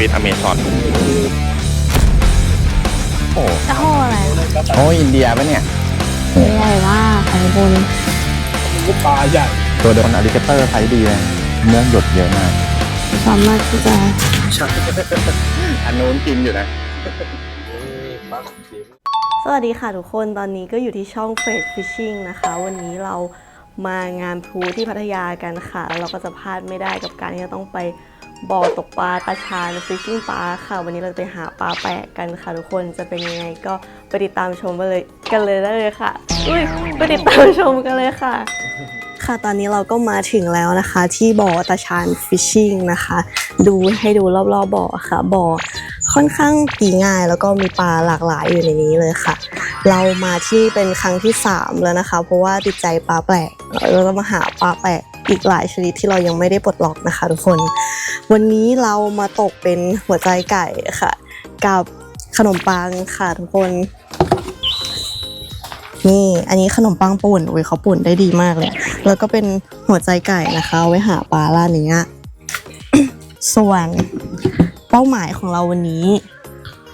ฟิตอเมซอนโอ้จะโหอะไรโอ้อินเดียปะเนี่ยใหญ่มากค่ะทุกคนลูกปลาใหญ่ ตัวโดนอลิเกเตอร์ไซส์ดีเลยเนื้อหยดเยอะมากสามารถที่จะอันนู้นกินอยู่นะสวัสดีค่ะทุกคนตอนนี้ก็อยู่ที่ช่องเฟสฟิชชิ่งนะคะ วันนี้เรามางานพลูที่พัทยากันค่ะแล้วเราก็จะพลาดไม่ได้กับการที่จะต้องไป บ่อตกปลาตาชานฟิชชิ่งปลาค่ะ วันนี้เราจะไปหาปลาแปลกกันค่ะทุกคนจะเป็นยังไงก็ไปติดตามชมกันเลยกันเลยได้เลยค่ะอุ้ยไปติดตามชมกันเลยค่ะ ค่ะตอนนี้เราก็มาถึงแล้วนะคะ ที่บ่อตาชานฟิชชิ่งนะคะ ดูให้ดูรอบๆบ่อค่ะบ่อค่อนข้างตีง่ายแล้วก็มีปลาหลากหลายอยู่ในนี้เลยค่ะ เรามาที่เป็นครั้งที่ 3 แล้วนะคะ เพราะว่าติดใจปลาแปลกเราจะมาหาปลาแปลกอีกหลายชนิดที่เรายังไม่ได้ปลดล็อกนะคะ ทุกคน วันนี้เรามาตกเป็นหัวใจไก่ค่ะ กับขนมปังค่ะทุกคน นี่อันนี้ขนมปังป่นโอ้ยเขาป่นได้ดีมากเลย แล้วก็เป็นหัวใจไก่นะคะ ไว้หาปลาล่าเนื้อส่วนเป้าหมายของเราวันนี้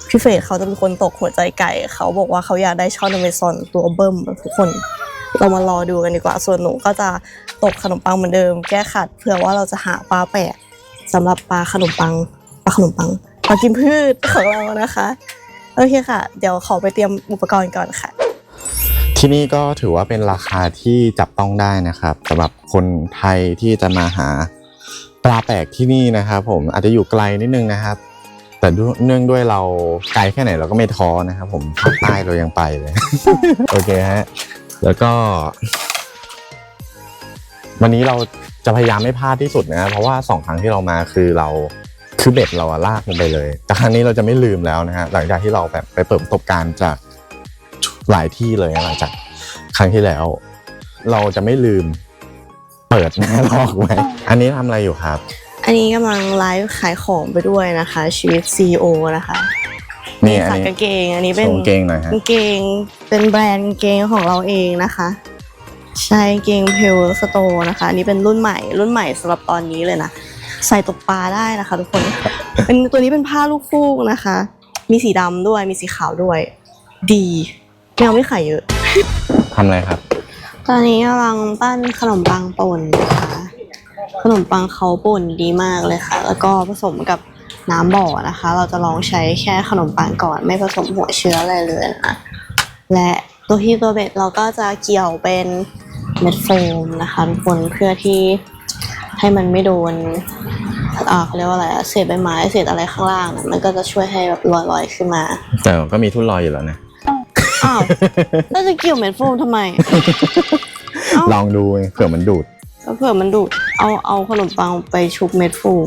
พี่เฟรดเขาจะเป็นคนตกหัวใจไก่ เขาบอกว่าเขาอยากได้ช่อนอเมซอนตัวเบิ่มทุกคนเรามารอดูกันดีกว่า ส่วนหนูก็จะตกขนมปังเหมือนเดิม แก้ขัดเผื่อว่าเราจะหาปลาแปลก สำหรับปลาขนมปังปลาขนมปังปลากินพืชของเรานะคะ โอเคค่ะ เดี๋ยวขอไปเตรียมอุปกรณ์ก่อนค่ะ ที่นี่ก็ถือว่าเป็นราคาที่จับต้องได้นะครับสำหรับคนไทยที่จะมาหาปลาแปลกที่นี่นะครับ ผมอาจจะอยู่ไกลนิดนึงนะครับ แต่ด้วยเนื่องด้วยเราไกลแค่ไหนเราก็ไม่ท้อนะครับผมภาคใต้เรายังไปเลย โอเคฮะแล้วก็ วันนี้เรา จะพยายามไม่พลาดที่สุดนะเพราะว่าสองครั้งที่เรามาคือเราคือเบ็ดเราอะลากลงไปเลย แต่ครั้งนี้เราจะไม่ลืมแล้วนะฮะหลังจากที่เราแบบไปเปิดประสบการณ์จากหลายที่เลยหลังจากครั้งที่แล้ว เราจะไม่ลืมเปิดหน้าลอกไว้ อันนี้ทำอะไรอยู่ครับ อันนี้กำลังไลฟ์ขายของไปด้วยนะคะ ชีวิต CEO นะคะนี่อันค่ะนี้กางเกง อันนี้โชเป็นว์กางเกงหน่อยฮะ กางเกงเป็นแบรนด์กางเกงของเราเองนะคะ ใช่กางเกงเพลสโตนะคะ อันนี้เป็นรุ่นใหม่ รุ่นใหม่สำหรับตอนนี้เลยนะ ใส่ตกปลาได้นะคะ ทุกคน เป็นตัวนี้เป็นผ้าลูกฟูกนะคะ มีสีดำด้วย มีสีขาวด้วย ดีแมวไม่ขายเยอะ ทำอะไรครับ ตอนนี้กำลังปั้นขนมปังป่นนะคะ ขนมปังเขาป่นดีมากเลยค่ะ แล้วก็ผสมกับน้ำบ่อนะคะ เราจะลองใช้แค่ขนมปังก่อน ไม่ผสมหัวเชื้ออะไรเลยนะ และตัวที่ตัวเบ็ดเราก็จะเกี่ยวเป็น เม็ดโฟมนะคะทุกคนเพื่อที่ให้มันไม่โดนอ่าเขาเรียกว่าอะไรอะเศษใบไม้เศษอะไรข้างล่างนะมันก็จะช่วยให้แบบลอยๆขึ้นมา แต่ก็มีทุ่นลอยอยู่แล้วนะอ้าวแล้วจะเกี่ยวเม็ดโฟมทำไมเอ้าลองดูไงเผื่อมันดูดแล้วเผื่อมันดูดเอาเอาขนมปังไปชุบเม็ดโฟม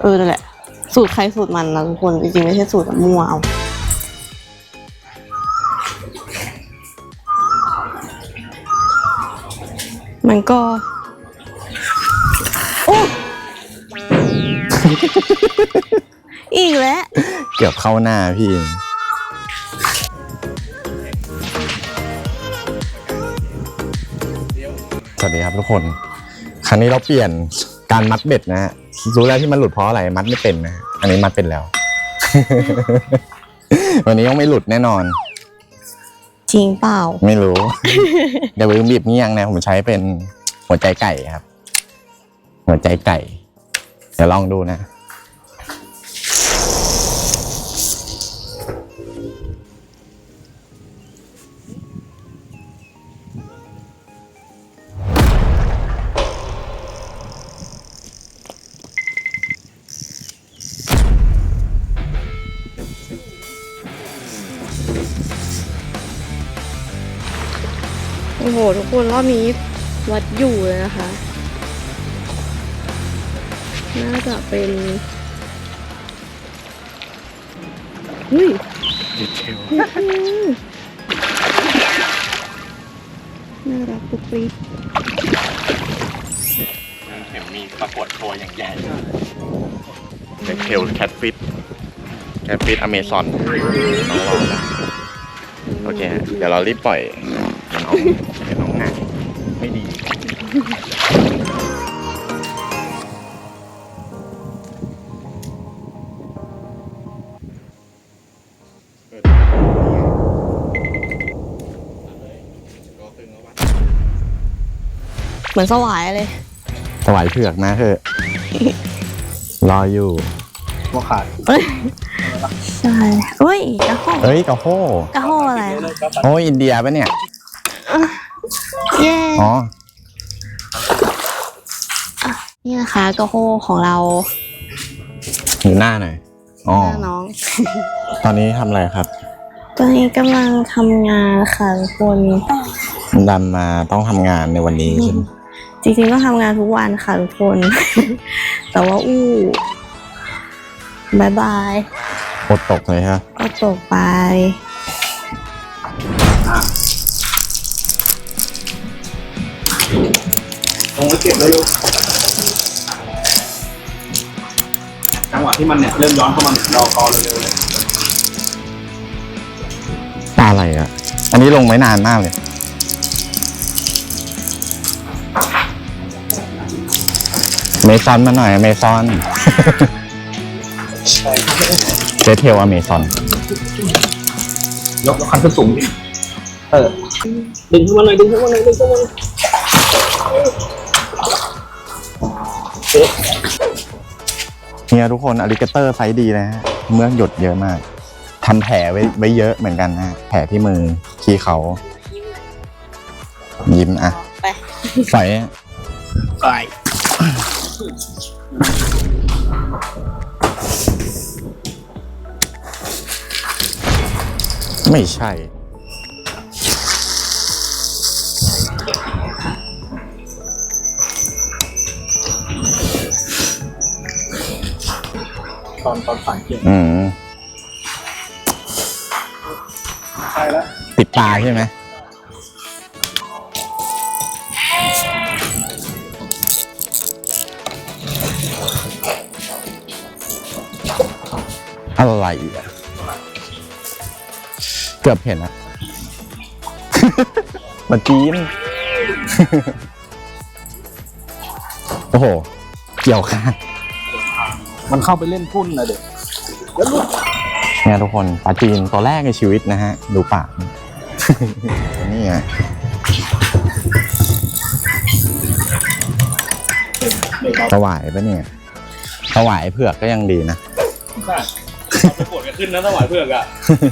เออนั่นแหละ สูตรใครสูตรมันนะทุกคนจริงๆไม่ใช่สูตรมั่วเอา มันก็ โอ้ อีกแล้ว เกือบเข้าหน้าพี่ สวัสดีครับทุกคน ครั้งนี้เราเปลี่ยนการมัดเบ็ดนะฮะ รู้แล้วที่มันหลุดเพราะอะไร มัดไม่เป็นนะฮะอันนี้มัดเป็นแล้ว วันนี้ยังไม่หลุดแน่นอน จริงเปล่า ไม่รู้ เดี๋ยวลืมบีบเงี้ยงนะผมใช้เป็นหัวใจไก่ครับ หัวใจไก่ เดี๋ยวลองดูนะ คนรอบนี้วัดอยู่เลยนะคะ น่าจะเป็นเฮ้ยน่ารักปุ๊กปิ๊กเห็นมีปรากฏตัวอย่างใหญ่เป็นเทลแคทฟิตแคทฟิตอเมซอนน้องรอนะโอเค เดี๋ยวเรารีบปล่อยเดี๋ยวน้องเดี๋ยวน้องหาย ไม่ดี เหมือนสวายเลย สวายเผือกนะเธอ รออยู่โมขาดใช่เฮ้ยกะโฮเฮ้ยกะโฮกะโฮอะไรโอ้อินเดียปะเนี่ย เย้อ๋อ นี่นะคะกระโฮของเราอยู่หน้าหน่อยอ๋อหน้าน้อง ตอนนี้ทำอะไรครับตอนนี้กำลังทำงานค่ะทุกคนดำมาต้องทำงานในวันนี้ใช่ไหมจริงๆก็ทำงานทุกวันค่ะทุกคน แต่ว่าอู้บายบาย อดตกเลยฮะ ก็จบไป ลงไว้เก็บเลยลูกจังหวะที่มันเนี่ยเริ่มย้อนเข้ามาเนี่ยรอกอเร็วๆเลยปลาอะไรอะ อันนี้ลงไว้นานมากเลย เมซอนมาหน่อย เมซอนเจเทลอเมซอนยกคันขึ้นสูงดิเออ ดึงขึ้นมาหน่อยดึงขึ้นมาหน่อยดึงขึ้นมาหน่อย เอ๊ะเนี่ยทุกคนอลิเกเตอร์ไซส์ดีนะฮะเมือกหยดเยอะมากทำแผลไว้ไว้เยอะเหมือนกันนะฮะแผลที่มือที่เขา ยิ้มอะไปใส่ไปไม่ใช่ ตอนตอนฝันเกี่ยวอืมใช่แล้วติดตาใช่ไหมอะไรอะเกือบเห็นอะมาจีน โอ้โห เกี่ยวข้าง มันเข้าไปเล่นพุ่นนะเด็กแล้วลูกเนี่ยทุกคนปลาจีนตัวแรกในชีวิตนะฮะ ดูปาก นี่ไงเด็กเราถวายปะเนี่ยถวายเผือกก็ยังดีนะใช่ไปปวดกันขึ้นนะถวายเพื่อกอะ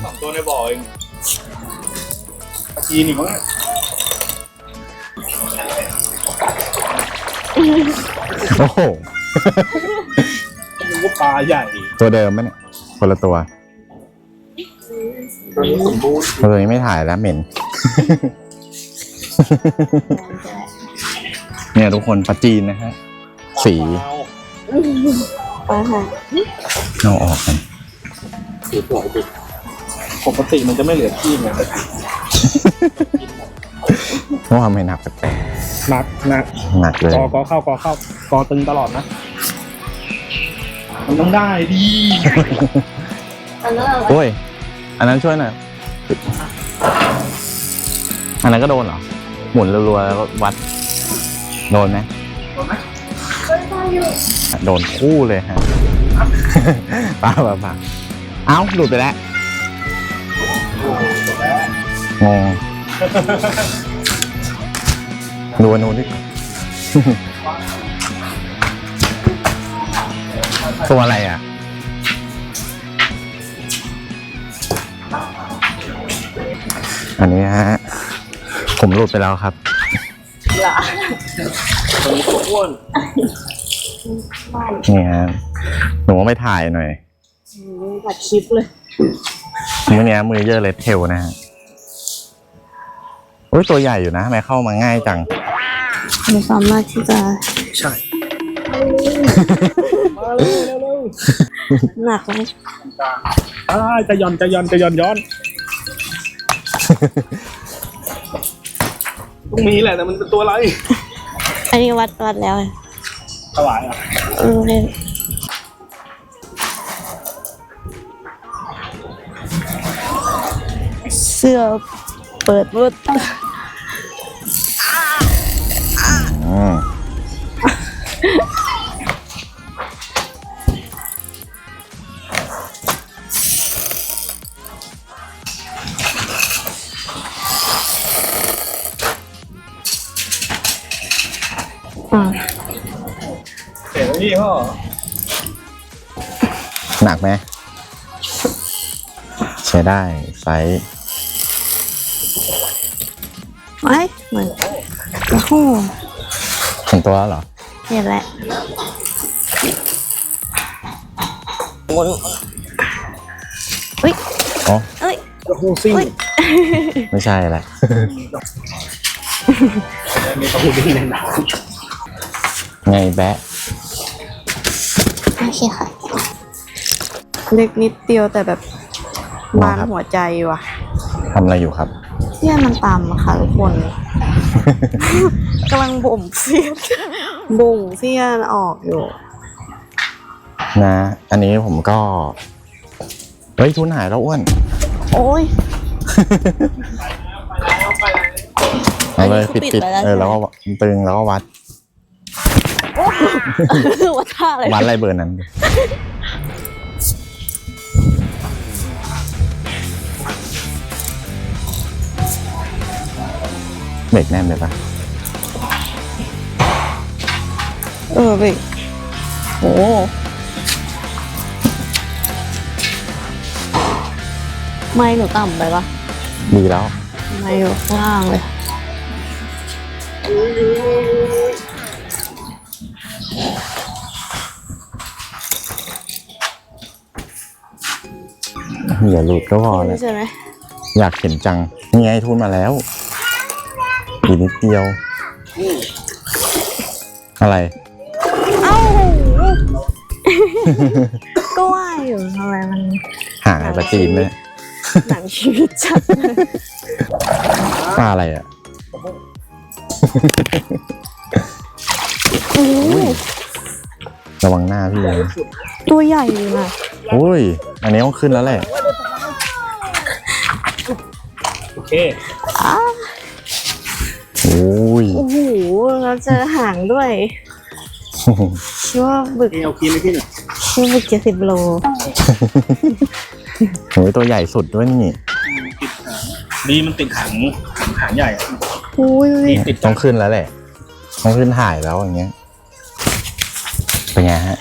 สองตัวในบ่อเองตะกีนี่มั้งโอ้โหนึก ว่าปลาใหญ่ตัวเดิมปะเนี่ยคนละตัวตัวนี้สมบูรณ์ตัวนี้ไม่ถ่ายแล้วเหม็น เนี่ยทุกคนปลาจีนนะฮะสีไปค่ะเอาออกกันสีสวยดิปกติมันจะไม่เหลือที่ไงเพราะว่าไม่หนักแปลกหนักหนักๆหนักเลยกอกอเข้ากอเข้ากอตึงตลอดนะ มันต้องได้ดีอันนั้นอะไรโอ้ย อันนั้นช่วยหน่อย อันนั้นก็โดนเหรอ หมุนรัวๆแล้วก็วัด โดนไหมโดนไหมโดนคู่เลยฮะ ป้าป้าป้าเอ้า หลุดไปแล้วงงดูอันนู้นดิ ตัวอะไรอะ อันนี้ฮะ ผมหลุดไปแล้วครับตัวนี้ตัวอ้วนนี่ฮะ หนูว่าไม่ถ่ายหน่อยตัดคลิปเลย มือเนี้ยมือเยอะเลยเทลนะฮะโอ้ยตัวใหญ่อยู่นะทำไมเข้ามาง่ายจังมันสามารถที่จะ ใช่ มาเร็วเร็วเร็วหนักไหมอ่าจะย่อนจะย่อนจะย่อนย้อนต้องมีแหละแต่มันเป็นตัวอะไรอันนี้วัดวัดแล้วอะถวายอะเออเลยเสื้อเปิดรุด ช้ได้ไซส์ไอ้เหมือนโอ้โหเห็นตัวแล้วเหรอเห็นแหละบนเฮ้ยอ๋อเอ้ยกระหูซิ่งเฮ้ยไม่ใช่แหละ มีกระหูซิ่งในหนังไงแบะโอเคค่ะ เล็กนิดเดียวแต่แบบ บานหัวใจว่ะทำอะไรอยู่ครับเสี้ยนมันต่ำอะค่ะทุกคนกำลังบ่มเสี้ยนบ่งเสี้ยนออกอยู่ นะ อันนี้ผมก็เฮ้ยทุนหายแล้วอ้วน โอ้ยเอาเลยอันนี้ปิดคือปิปิดดไปแล้วเออใช่ไหมแล้วก็ตึงแล้วก็วัดว่าท่าอะไรวัดอะไรเบอร์นั้น เบรกแน่นเลยปะเออเว้ยโอ้ไม่หนูต่ำไปปะดีแล้ว ไม่อยู่ข้างล่างเลย อย่าหลุดก็พอแหละใช่ไหม อยากเห็นจังนี่ไงทุนมาแล้ว อีกนิดเดียว อะไร เอ้าก็ว่าอยู่ทำไมมันหางไอ้ปลาจีนเลยหนังชีวิตจัดเลยปลาอะไรอะโอ้โหระวังหน้าพี่เลยตัวใหญ่อยู่นะอุ้ย อันนี้ต้องขึ้นแล้วแหละ โอเค อ้าอุ้ยโอ้โหเราเจอหางด้วยชื่อว่าบึกนี่เอาคีนให้พี่หน่อยชื่อบึกเจ็ดสิบโลโหตัวใหญ่สุดด้วยนี่ติดหางดีมันติดหางหางใหญ่อะอุ้ยนี่ติดต้องขึ้นแล้วแหละต้องขึ้นถ่ายแล้วอย่างเงี้ยเป็นไงฮะ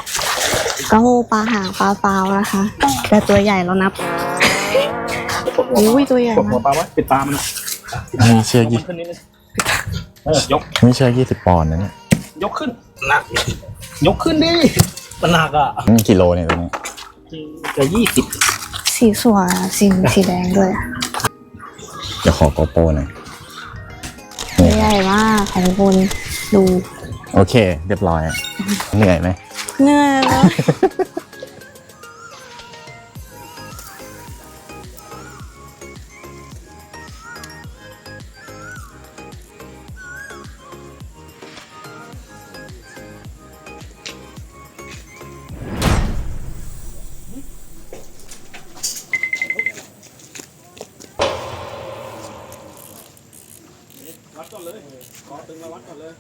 ก็ปลาหางปลาเปล่านะคะ แต่ตัวใหญ่แล้วนับกดหัวอุ้ยตัวใหญ่กดหัวมากปลาไว้ปิดตามันมีเชือกมัยี่นขึ้นนิดนึง เออยกมีเชือกยี่สิบปอนด์นะเนี่ยยกขึ้นหนักยกขึ้นดิมันหนักอะนี่กิโลเนี่ยตัวนี้จะยี่สิบสีสวยอะสีสีแดงด้วยเดี๋ยวขอโกโปรหน่อยตัวใหญ่มากค่ะทุกคนดูโอเค เรียบร้อย เหนื่อยไหม เหนื่อยเลยวั งมาวัดก่อนเลย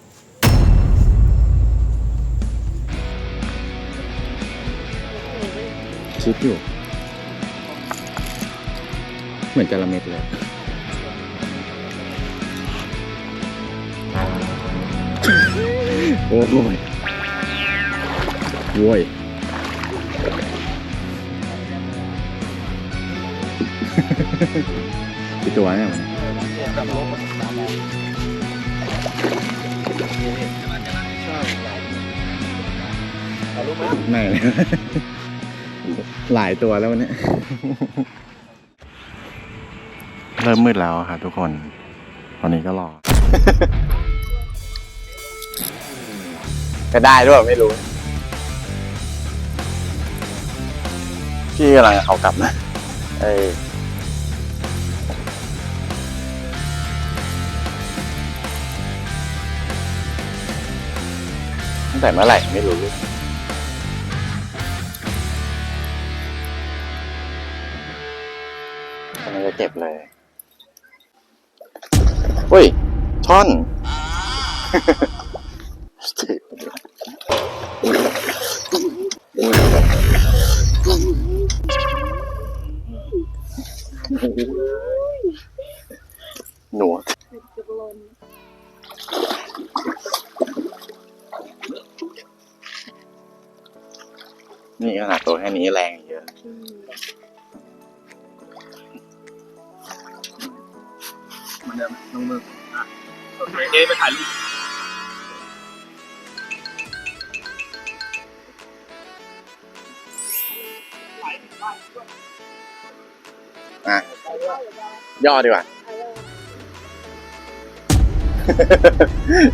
ชิปอยู่ เหมือนจระเม็ดเลยโอ้ยโว้ยกี่ตัวเนี่ยมัน ไม่เลยหลายตัวแล้ววันนี้ เริ่มมืดแล้วครับทุกคน ตอนนี้ก็รอ จะได้ด้วยไม่รู้ พี่กำลังเอากลับนะ เอ้ แต่เมื่อไหร่ไม่รู้กำลังจะเจ็บเลยอุ้ยช่อนหน นี่ขนาดตัวแค่นี้แรงเยอะ มันจะลงมืออะโอเคเอ๊ะไปถ่ายรูปอะย่อดีกว่า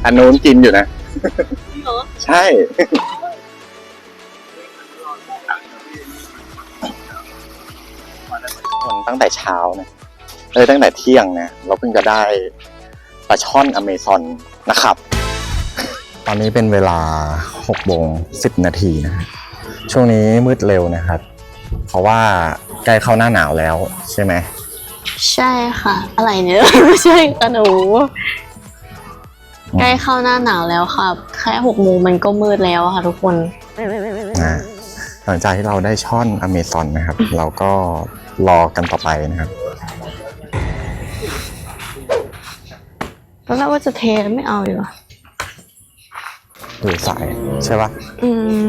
อันนู้นกินอยู่นะ ใช่ ตั้งแต่เช้านะเอ้ยตั้งแต่เที่ยงนะเราเพิ่งจะได้ปลาช่อนอเมซอนนะครับ ตอนนี้เป็นเวลา6โมง10 นาทีนะฮะช่วงนี้มืดเร็วนะครับ เพราะว่าใกล้เข้าหน้าหนาวแล้วใช่ไหมใช่ค่ะ อะไรเนี่ยไม่ใช่ค่ะหนูใกล้เข้าหน้าหนาวแล้วค่ะแค่หกโมงมันก็มืดแล้วอะค่ะทุกคนนะหลังจากที่เราได้ช่อนอเมซอนนะครับ เราก็ รอกันต่อไปนะครับตอนแรกว่าจะเทไม่เอาอยู่อะหรือสายใช่ปะอืม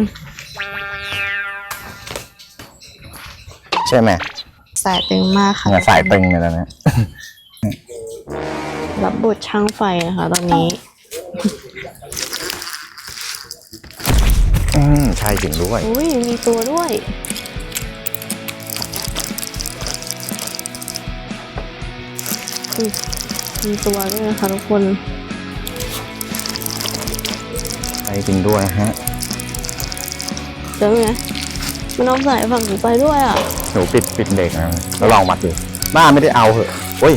ใช่ไหมสายตึงมากค่ะเนี่ยสายตึงเลยนะเนี่ยรับบทช่างไฟนะคะตอนนี้ อืมใช่จริงด้วย อุ้ยมีตัวด้วย มีตัวด้วยนะคะทุกคนใช่จริงด้วยฮะเจอไงมันเอาสายฝั่งหนูไปด้วยอะหนูปิดปิดเด็กนะแล้วลองมัดดูบ้าไม่ได้เอาเหอะโอ้ย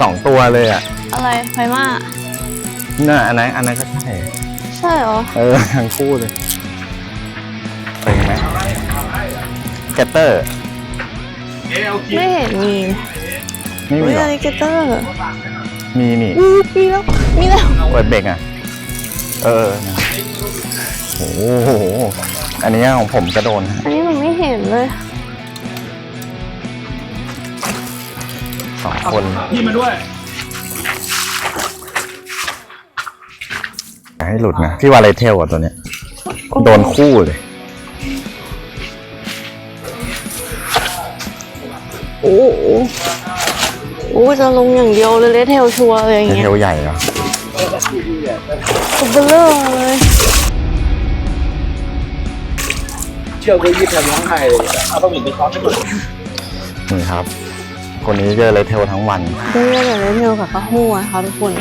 สองตัวเลยอะ อะไรไฟมาน่าอันนั้นอันนั้นก็ใช่ใช่เหรอ เออทั้งคู่เลยเป็นไหมแกตเตอร์เอ๊ะเอาคิดไม่เห็นมี ไม่มีมีหรอะอไรเกเตอร์มีนี่มีมีแล้วมีแล้วเปิดเบรกอะ เออโอ้โห อันนี้ของผมก็โดนฮะอันนี้หนูไม่เห็นเลยสองคนพี่มาด้วยอย่าให้หลุดนะ พี่ว่าอะไรเทลอะตัวเนี้ย โดนคู่เลยโอ้โหโอ้จะลงอย่างเดียวเลยเลเทลชัวร์เลยอย่างเทเงี้ยลใหญ่เหรอตัวเบลอเลยเชือกก็ยืดแทนน้องไห้เลยเอาต้องหมิ่นไปช็อตให้ดูนี่ครับ คนนี้เจอเลยเทลทั้งวันเจอแต่เลเทลกับกระหัวค่ะทุกคน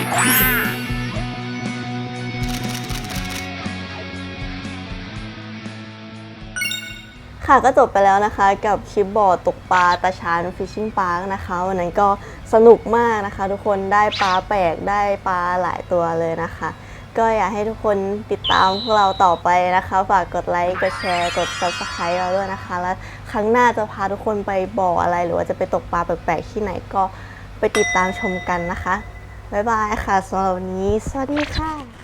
ค่ะก็จบไปแล้วนะคะกับคลิปบ่อตกปลาตาชานฟิชชิ่งปาร์กนะคะวันนั้นก็สนุกมากนะคะ ทุกคนได้ปลาแปลกได้ปลาหลายตัวเลยนะคะ ก็อยากให้ทุกคนติดตามพวกเราต่อไปนะคะ ฝากกดไลค์กดแชร์กด subscribe เราด้วยนะคะ แล้วครั้งหน้าจะพาทุกคนไปบ่ออะไร หรือว่าจะไปตกปลาแปลกๆที่ไหนก็ไปติดตามชมกันนะคะบ๊ายบายค่ะสำหรับวันนี้ สวัสดีค่ะ